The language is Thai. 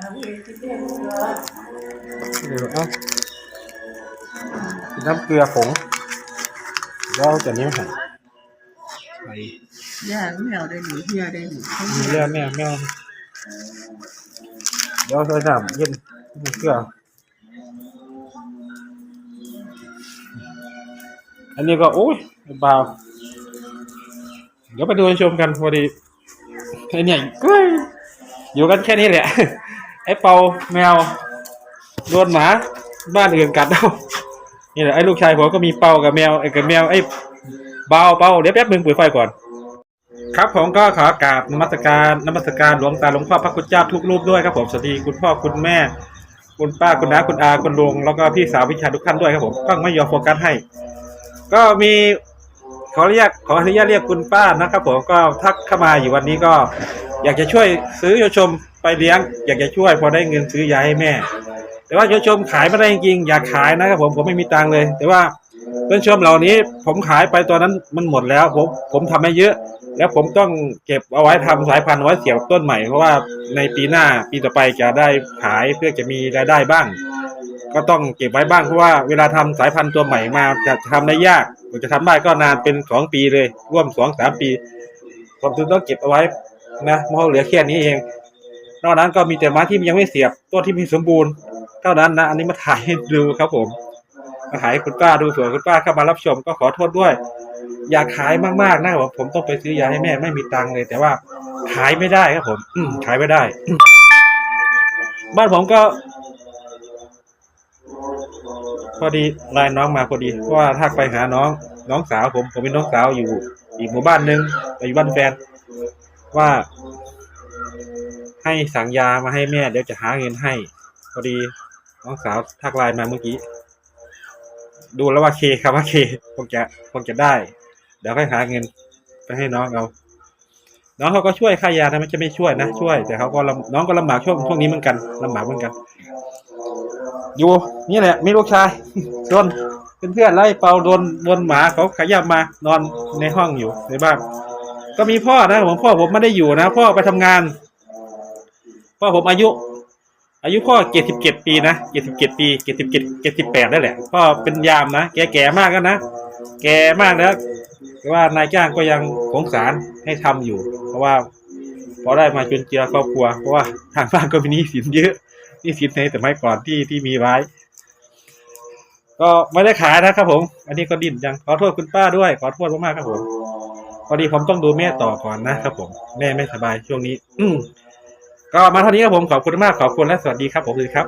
เดี๋ยวเอาน้ำเกลือผงแล้วเอาจากนี้มาใส่ใส่ย่าไม่เอาได้หนูเฮียได้หนูเขาเลือดแม่แม่เดี๋ยวใส่น้ำเย็นเกลืออันนี้ก็โอ้ยเบาเดี๋ยวไปดูชมกันพอดีไอเนี่ยก็อยู่กันแค่นี้แหละ ไอ้เปาแมวโดนหมาบ้านอื่นกัดเอานี่แหละไอ้ลูกชายผมก็มีเปากับแมวไอ้กับแมวไอ้เบาเปาเดี๋ยวแป๊บนึงเปิดไฟก่อน ครับผมก็ขอกราบนมัสการนมัสการหลวงตาหลวงพ่อพระคุณเจ้าทุกรูปด้วยครับผมสวัสดีคุณพ่อคุณแม่ คุณป้าคุณน้าคุณอาคุณลุงแล้วก็พี่สาววิชาทุกท่านด้วยครับผมต้องไม่ยอมโฟกัสให้ ก็มีขออนุญาตขออนุญาตเรียกคุณป้านะครับผมก็ทักเข้ามาอยู่วันนี้ก็ อยากจะช่วยซื้อยชม ไปเลี้ยงอยากจะช่วยพอได้เงินซื้อยาให้แม่ แต่ว่าโยชมขายไม่ได้จริงอยากขายนะครับผมผมไม่มีตังค์เลย แต่ว่าเพื่อนชมเหล่านี้ ผมขายไปตอนนั้นมันหมดแล้ว ผมผมทำไม่เยอะ แล้วผมต้องเก็บเอาไว้ทำสายพันธุ์ไว้เสียบต้นใหม่เพราะว่าในปีหน้าปีต่อไปจะได้ขายเพื่อจะมีรายได้บ้าง ก็ต้องเก็บไว้บ้างเพราะว่าเวลาทำสายพันธุ์ตัวใหม่มาจะทำได้ยากกว่าจะทำได้ก็นานเป็นสองปีเลย ร่วมสองสามปี ผมถึงต้องเก็บเอาไว้นะเพราะเหลือแค่นี้เอง นอกนั้นก็มีแต่ไม้ที่ยังไม่เสียบต้นที่มีสมบูรณ์เท่านั้นนะอันนี้มาถ่ายให้ดูครับผมมาถ่ายให้คุณป้าดูสวนคุณป้าเข้ามารับชมก็ขอโทษด้วย อยากขายมากๆนะครับผมต้องไปซื้อยาให้แม่ไม่มีตังค์เลย แต่ว่าขายไม่ได้ครับผม อืขายไม่ได้ บ้านผมก็ พอดีไลน์น้องมาพอดีเพราะว่าทักไปหาน้อง น้องสาวผม ผมเป็นน้องสาวอยู่ อีกหมู่บ้านหนึ่งไปอยู่บ้านแฟนว่า ให้สั่งยามาให้แม่ เดี๋ยวจะหาเงินให้พอดีน้องสาวทักไลน์มาเมื่อกี้ ดูแล้วว่าเคครับว่าเคคงจะคงจะได้ เดี๋ยวค่อยหาเงินไปให้น้องเอาน้องเขาก็ช่วยค่ายานะไม่ใช่ไม่ช่วยนะช่วย แต่เขาก็น้องก็ลำบากช่วงช่วงนี้เหมือนกันลำบากเหมือนกัน อยู่นี่แหละมีลูกชายโดนเพื่อนๆไล่เปาโดนโดนหมาเขาขยับมานอนในห้องอยู่ในบ้านก็มีพ่อนะผมพ่อผมไม่ได้อยู่นะ พ่อไปทำงาน พ่อผมอายุ อายุพ่อเจ็ดสิบเจ็ดปีนะเจ็ดสิบเจ็ดปีเจ็ดสิบเจ็ดเจ็ดสิบแปดได้แหละพ่อเป็นยามนะแกแก่มากแล้วนะแก่มากแล้วแต่ว่านายจ้างก็ยังสงสารให้ทำอยู่ เพราะว่าพอได้มาจนเจือครอบครัวเพราะว่าทางบ้านก็มีหนี้สินเยอะหนี้สินในแต่ไม่ก่อนที่ที่มีไว้ ก็ไม่ได้ขายนะครับผม อันนี้ก็ดิ้นยังขอโทษคุณป้าด้วย ขอโทษมากๆครับผมพอดีผมต้องดูแม่ต่อก่อนนะครับผม แม่ไม่สบายช่วงนี้ อื ก็มาเท่านี้ครับผมขอบคุณมากขอบคุณและสวัสดีครับผมเลยครับ